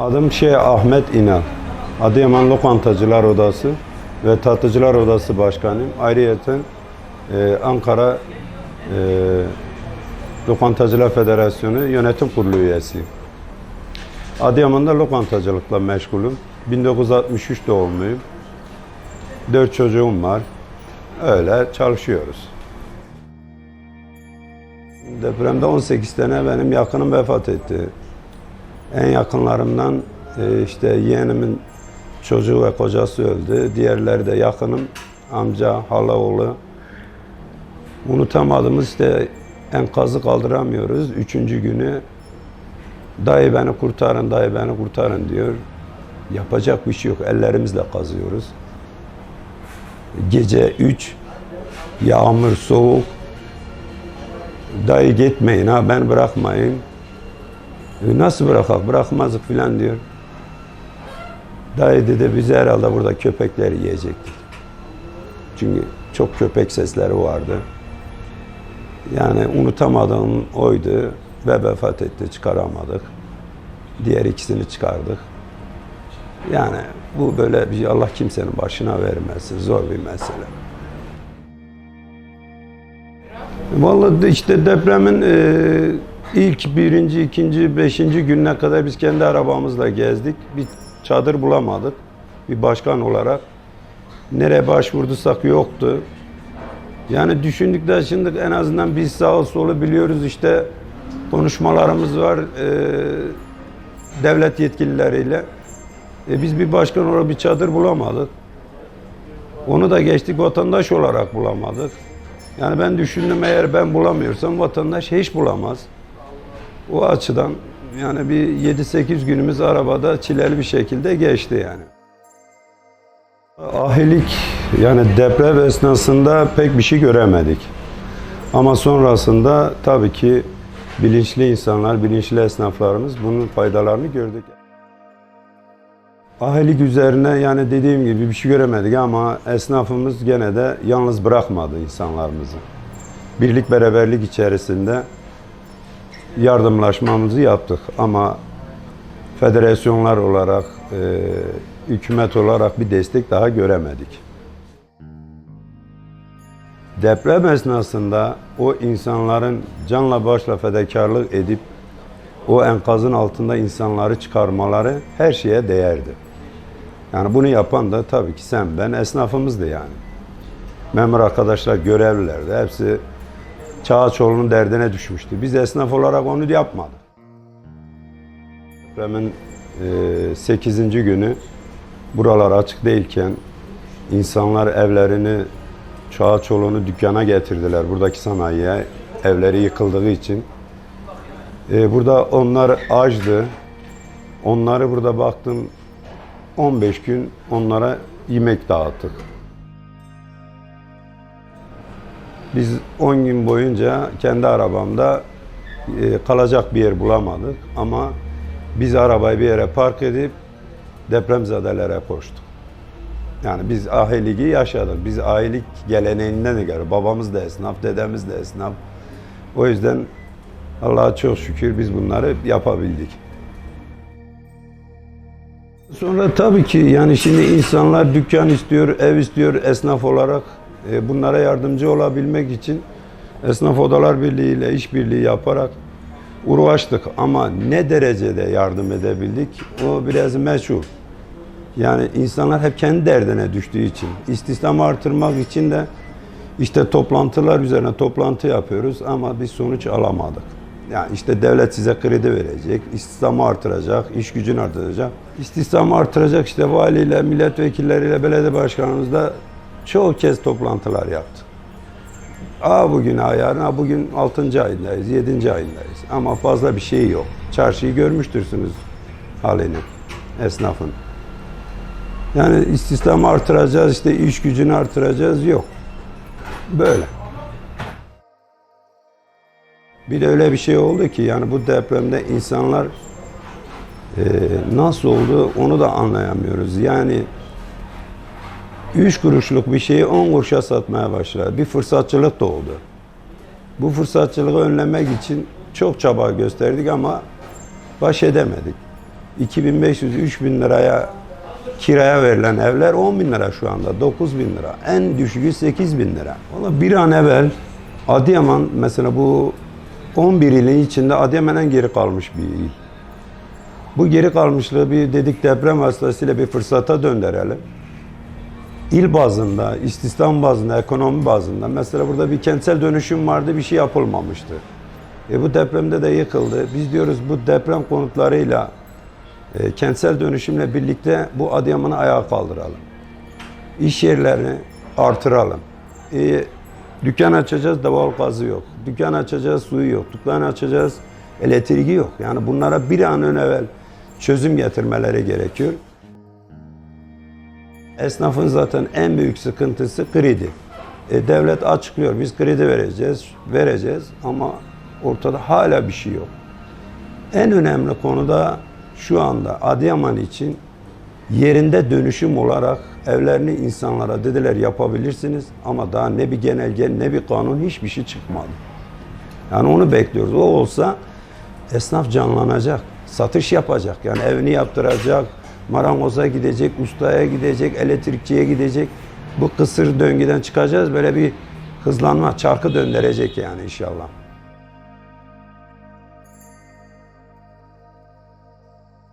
Adım şey Ahmet İnal. Adıyaman Lokantacılar Odası ve Tatlıcılar Odası Başkanıyım. Ayrıyeten e, Ankara e, Lokantacılar Federasyonu Yönetim Kurulu üyesiyim. Adıyaman'da lokantacılıkla meşgulüm. 1963 doğumluyum. Dört çocuğum var. Öyle çalışıyoruz. Depremde 18 tane benim yakınım vefat etti. En yakınlarımdan e, işte yeğenimin çocuğu ve kocası öldü. Diğerleri de yakınım, amca, hala oğlu. Unutamadığımız işte enkazı kaldıramıyoruz. Üçüncü günü dayı beni kurtarın, dayı beni kurtarın diyor. Yapacak bir şey yok. Ellerimizle kazıyoruz. Gece 3, yağmur, soğuk. Dayı gitmeyin ha, ben bırakmayın. E, Nasıl bırakak? Bırakmazdık filan diyor. Dayı dedi bizi herhalde burada köpekler yiyecektik. Çünkü çok köpek sesleri vardı. Yani unutamadığım oydu ve vefat etti çıkaramadık. Diğer ikisini çıkardık. Yani bu böyle bir Allah kimsenin başına vermesin. Zor bir mesele. Vallahi işte depremin e, ilk birinci, ikinci, beşinci gününe kadar biz kendi arabamızla gezdik. Bir çadır bulamadık. Bir başkan olarak. Nereye başvurduysak yoktu. Yani düşündük de şimdi en azından biz sağ solu biliyoruz işte konuşmalarımız var e, devlet yetkilileriyle. E, biz bir başkan olarak bir çadır bulamadık. Onu da geçtik vatandaş olarak bulamadık. Yani ben düşündüm eğer ben bulamıyorsam vatandaş hiç bulamaz. O açıdan yani bir 7-8 günümüz arabada çileli bir şekilde geçti yani. Ahilik yani deprem esnasında pek bir şey göremedik. Ama sonrasında tabii ki bilinçli insanlar, bilinçli esnaflarımız bunun faydalarını gördük. Ahilik üzerine yani dediğim gibi bir şey göremedik ama esnafımız gene de yalnız bırakmadı insanlarımızı. Birlik beraberlik içerisinde yardımlaşmamızı yaptık ama federasyonlar olarak, e, hükümet olarak bir destek daha göremedik. Deprem esnasında o insanların canla başla fedakarlık edip o enkazın altında insanları çıkarmaları her şeye değerdi. Yani bunu yapan da tabii ki sen ben esnafımızdı yani. Memur arkadaşlar görevlilerdi. Hepsi Çağaçoğlu'nun derdine düşmüştü. Biz esnaf olarak onu yapmadık. Depremin 8. günü buralar açık değilken insanlar evlerini Çağaçoğlu'nu dükkana getirdiler buradaki sanayiye evleri yıkıldığı için. E, burada onlar açtı. Onları burada baktım 15 gün onlara yemek dağıttık. Biz 10 gün boyunca kendi arabamda e, kalacak bir yer bulamadık ama biz arabayı bir yere park edip depremzedelere koştuk. Yani biz ahiliği yaşadık. Biz ahilik geleneğinden de geliyor. Babamız da esnaf, dedemiz de esnaf. O yüzden Allah'a çok şükür biz bunları yapabildik. Sonra tabii ki yani şimdi insanlar dükkan istiyor, ev istiyor esnaf olarak. E, bunlara yardımcı olabilmek için Esnaf Odalar Birliği ile işbirliği yaparak uğraştık ama ne derecede yardım edebildik o biraz meçhul. Yani insanlar hep kendi derdine düştüğü için, istihdamı artırmak için de işte toplantılar üzerine toplantı yapıyoruz ama bir sonuç alamadık. Yani işte devlet size kredi verecek, istihdamı artıracak, iş gücünü artıracak. İstihdamı artıracak işte valiyle, milletvekilleriyle, belediye başkanımızla çoğu kez toplantılar yaptık. Aa bugün ha yarın, ha bugün 6. ayındayız, 7. ayındayız. Ama fazla bir şey yok. Çarşıyı görmüştürsünüz halini, esnafın. Yani istihdamı artıracağız, işte iş gücünü artıracağız, yok. Böyle. Bir de öyle bir şey oldu ki yani bu depremde insanlar e, nasıl oldu onu da anlayamıyoruz. Yani 3 kuruşluk bir şeyi 10 kuruşa satmaya başladı. Bir fırsatçılık da oldu. Bu fırsatçılığı önlemek için çok çaba gösterdik ama baş edemedik. 2500-3000 liraya kiraya verilen evler 10 bin lira şu anda, 9 bin lira. En düşüğü 8 bin lira. Valla bir an evvel Adıyaman mesela bu 11 ilin içinde Adıyaman en geri kalmış bir il. Bu geri kalmışlığı bir dedik deprem vasıtasıyla bir fırsata döndürelim. İl bazında, istihdam bazında, ekonomi bazında. Mesela burada bir kentsel dönüşüm vardı, bir şey yapılmamıştı. E bu depremde de yıkıldı. Biz diyoruz bu deprem konutlarıyla e, kentsel dönüşümle birlikte bu Adıyaman'ı ayağa kaldıralım. İş yerlerini artıralım. E, dükkan açacağız, doğal gazı yok. Dükkan açacağız, suyu yok. Dükkan açacağız, elektriği yok. Yani bunlara bir an evvel çözüm getirmeleri gerekiyor. Esnafın zaten en büyük sıkıntısı kredi. E, devlet açıklıyor, biz kredi vereceğiz, vereceğiz ama ortada hala bir şey yok. En önemli konu da şu anda Adıyaman için yerinde dönüşüm olarak evlerini insanlara dediler yapabilirsiniz ama daha ne bir genelge ne bir kanun hiçbir şey çıkmadı. Yani onu bekliyoruz. O olsa esnaf canlanacak, satış yapacak. Yani evini yaptıracak, marangoza gidecek, ustaya gidecek, elektrikçiye gidecek. Bu kısır döngüden çıkacağız. Böyle bir hızlanma, çarkı döndürecek yani inşallah.